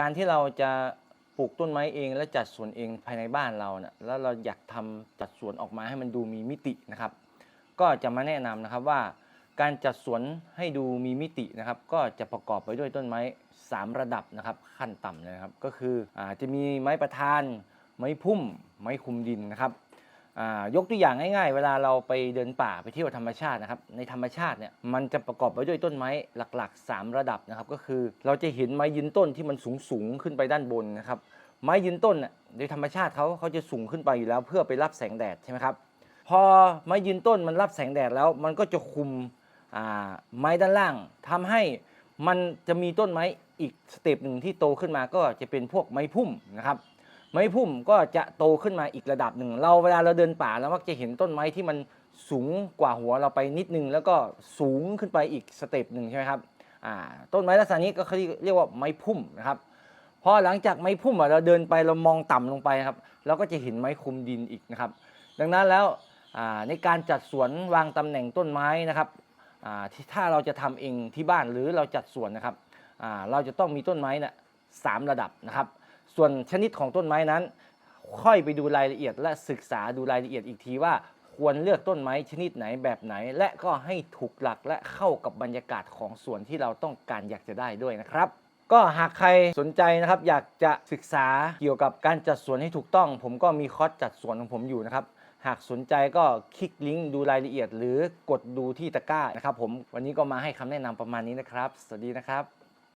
การที่เราจะปลูกต้นไม้เองและจัดสวนเองภายในบ้านเราเนี่ยแล้วเราอยากทำจัดสวนออกมาให้มันดูมีมิตินะครับ ก็จะมาแนะนำนะครับว่า การจัดสวนให้ดูมีมิตินะครับ ก็จะประกอบไปด้วยต้นไม้ 3 ระดับนะครับ ขั้นต่ำเลยครับ ก็คืออาจะมีไม้ประธาน ไม้พุ่ม ไม้คุมดินนะครับ ยกตัวอย่างง่ายๆ เวลาเราไปเดินป่าไปเที่ยวธรรมชาตินะครับ ในธรรมชาติเนี่ยมันจะประกอบไปด้วยต้นไม้หลักๆ 3 ระดับนะครับ ก็คือเราจะเห็นไม้ยืนต้นที่มันสูงๆขึ้นไปด้านบนนะครับ ไม้ยืนต้นน่ะโดยธรรมชาติเขาเขาจะสูงขึ้นไปอยู่แล้ว เพื่อไปรับแสงแดดใช่ไหมครับ พอไม้ยืนต้นมันรับแสงแดดแล้ว มันก็จะคุมไม้ด้านล่างทำให้มันจะมีต้นไม้อีกสเต็ปหนึ่งที่โตขึ้นมาก็จะเป็นพวกไม้พุ่มนะครับ ไม้พุ่มก็จะโตขึ้นมาอีกระดับหนึ่ง เราเวลาเราเดินป่าเรามักจะเห็นต้นไม้ที่มันสูงกว่าหัวเราไปนิดนึง แล้วก็สูงขึ้นไปอีกสเต็ปหนึ่งใช่ไหมครับต้นไม้ลักษณะนี้ก็เขาเรียกว่าไม้พุ่มนะครับพอหลังจากไม้พุ่มเราเดินไปเรามองต่ำลงไปครับ เราก็จะเห็นไม้คุมดินอีกนะครับ ดังนั้นแล้วในการจัดสวนวางตำแหน่งต้นไม้นะครับที่ถ้าเราจะทำเองที่บ้านหรือเราจัดสวนนะครับเราจะต้องมีต้นไม้นี่ยสามระดับนะครับ ส่วนชนิดของต้นไม้นั้น ค่อยไปดูรายละเอียด และศึกษาดูรายละเอียดอีกทีว่าควรเลือกต้นไม้ชนิดไหนแบบไหน และก็ให้ถูกหลักและเข้ากับบรรยากาศของสวนที่เราต้องการอยากจะได้ด้วยนะครับ ก็หากใครสนใจนะครับ อยากจะศึกษาเกี่ยวกับการจัดสวนให้ถูกต้อง ผมก็มีคอร์สจัดสวนของผมอยู่นะครับ หากสนใจก็คลิกลิงก์ดูรายละเอียด หรือกดดูที่ตะกร้านะครับผมวันนี้ก็มาให้คำแนะนำประมาณนี้นะครับ สวัสดีนะครับ